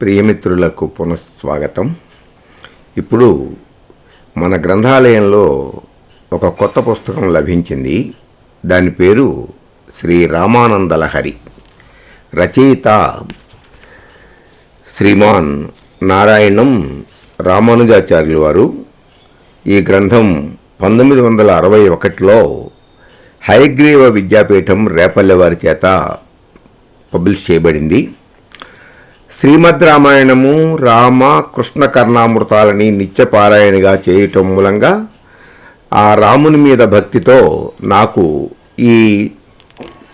ప్రియమిత్రులకు పునఃస్వాగతం. ఇప్పుడు మన గ్రంథాలయంలో ఒక కొత్త పుస్తకం లభించింది. దాని పేరు శ్రీ రామానందలహరి రచయిత శ్రీమాన్ నారాయణం రామానుజాచార్యులు వారు. ఈ గ్రంథం పంతొమ్మిది వందల అరవై ఒకటిలో హయగ్రీవ విద్యాపీఠం రేపల్లె వారి చేత పబ్లిష్ చేయబడింది. శ్రీమద్ రామాయణము రామ కృష్ణ కర్ణామృతాలని నిత్యపారాయణగా చేయటం మూలంగా ఆ రాముని మీద భక్తితో నాకు ఈ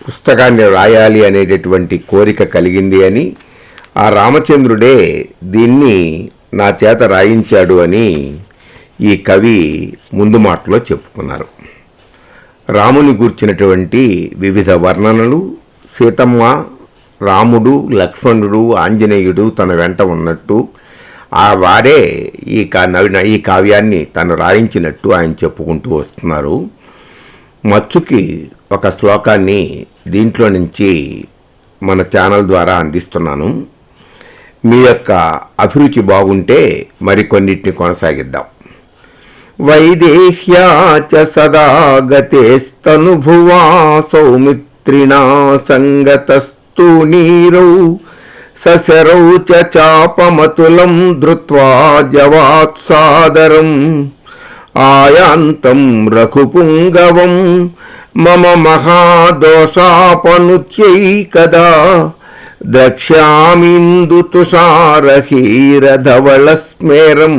పుస్తకాన్ని రాయాలి అనేటటువంటి కోరిక కలిగింది అని ఆ రామచంద్రుడే దీన్ని నా చేత రాయించాడు అని ఈ కవి ముందు మాటలో చెప్పుకున్నారు. రాముని గూర్చినటువంటి వివిధ వర్ణనలు సీతమ్మ రాముడు లక్ష్మణుడు ఆంజనేయుడు తన వెంట ఉన్నట్టు ఆ వారే ఈ కా నవీన ఈ కావ్యాన్ని తను రాయించినట్టు ఆయన చెప్పుకుంటూ వస్తున్నారు. మచ్చుకి ఒక శ్లోకాన్ని దీంట్లో నుంచి మన ఛానల్ ద్వారా అందిస్తున్నాను. మీ యొక్క అభిరుచి బాగుంటే మరికొన్నిటిని కొనసాగిద్దాం. వైదేహ్యా చ సదా గతేస్తనుభువా సౌమిత్రిణా సంగతస్తు నీరౌ సశరౌ చ చాపమతులం ధృత్వా జవాత్సాదరం. ఆయాంతం రఘుపుంగవం మమ మహాదోషాపనుత్యై కదా ద్రక్ష్యామిందుతుషారహీరధవళస్మేరం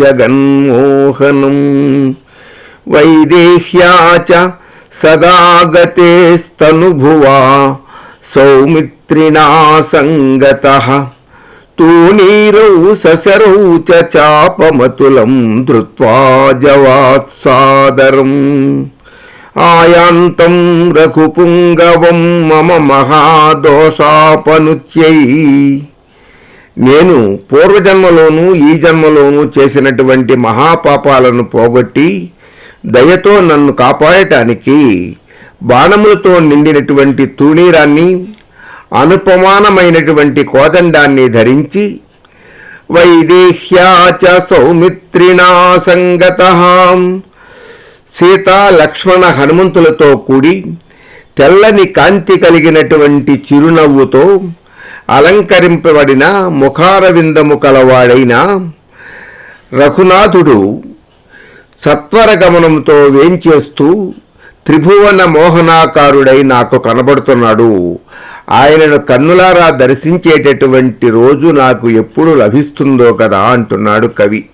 జగన్మోహనం. వైదేహ్యా च సదా సౌమిత్రిణా సంగత. తూణీరౌ సశరౌ చ చాపమతులం ధృత్వా జవాత్సాదరం ఆయాంతం రఘుపుంగవం మమ మహాదోషాపనుత్యై నేను పూర్వజన్మలోనూ ఈ జన్మలోనూ చేసినటువంటి మహాపాపాలను పోగొట్టి దయతో నన్ను కాపాడటానికి బాణములతో నిండినటువంటి తూణీరాన్ని అనుపమానమైనటువంటి కోదండాన్ని ధరించి వైదేహ్యాచ సౌమిత్రిణా సంగత. సీత లక్ష్మణ హనుమంతులతో కూడి తెల్లని కాంతి కలిగినటువంటి చిరునవ్వుతో అలంకరింపబడిన ముఖారవిందము కలవాడైన రఘునాథుడు సత్వర గమనంతో వేంచేస్తూ త్రిభువన మోహనాకారుడై నాకు కనబడుతున్నాడు. ఆయనను కన్నులారా దర్శించేటటువంటి రోజు నాకు ఎప్పుడు లభిస్తుందో కదా అంటున్నాడు కవి.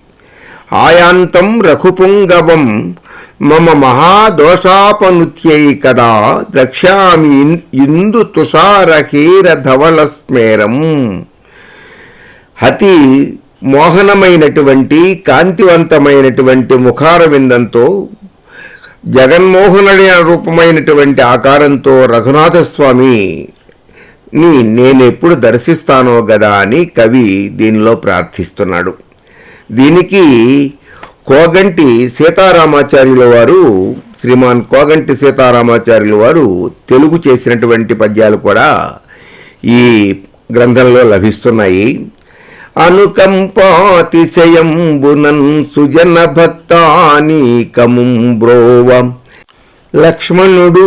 ఆయాంతం రఘుపుంగవం మమ మహాదోషాపనుత్యై కదా ద్రక్ష్యామి ఇందు తుషారహీర ధవల స్మేరం అతి మోహనమైనటువంటి కాంతివంతమైనటువంటి ముఖారవిందంతో జగన్మోహనుడి రూపమైనటువంటి ఆకారంతో రఘునాథస్వామిని ని నేను ఎప్పుడు దర్శిస్తానో గదా అని కవి దీనిలో ప్రార్థిస్తున్నాడు. దీనికి కోగంటి సీతారామాచార్యుల వారు శ్రీమాన్ కోగంటి సీతారామాచార్యుల వారు తెలుగు చేసినటువంటి పద్యాలు కూడా ఈ గ్రంథంలో లభిస్తున్నాయి. అనుకంపాతిశయంబునన్ సుజన భక్తానీకముం బ్రోవ లక్ష్మణుడు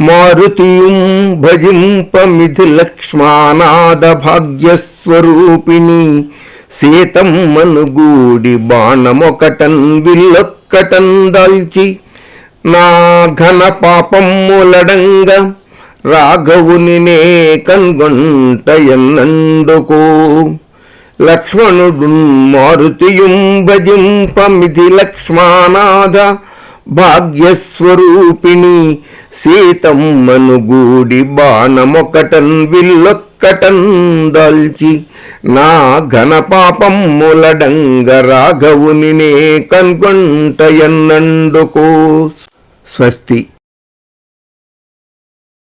మారుతియుం భజింపమిధి లక్ష్మానాద భాగ్యస్వరూపిణి సీతం మనుగూడి బాణమొకటన్ విల్లొక్కటన్ దాల్చి నా ఘన పాపమ్ములడంగ రాఘవుని నే కన్గొంట ఎన్నందుకు లక్ష్మణుడు మారుతియుం లక్ష్మానాథ భాగ్యస్వరూపిణి సీతమ్మనుగూడి బాణమొకటన్ విల్లొక్కటన్ దల్చి నా ఘన పాపమ్ములడంగ రాఘవుని నే స్వస్తి.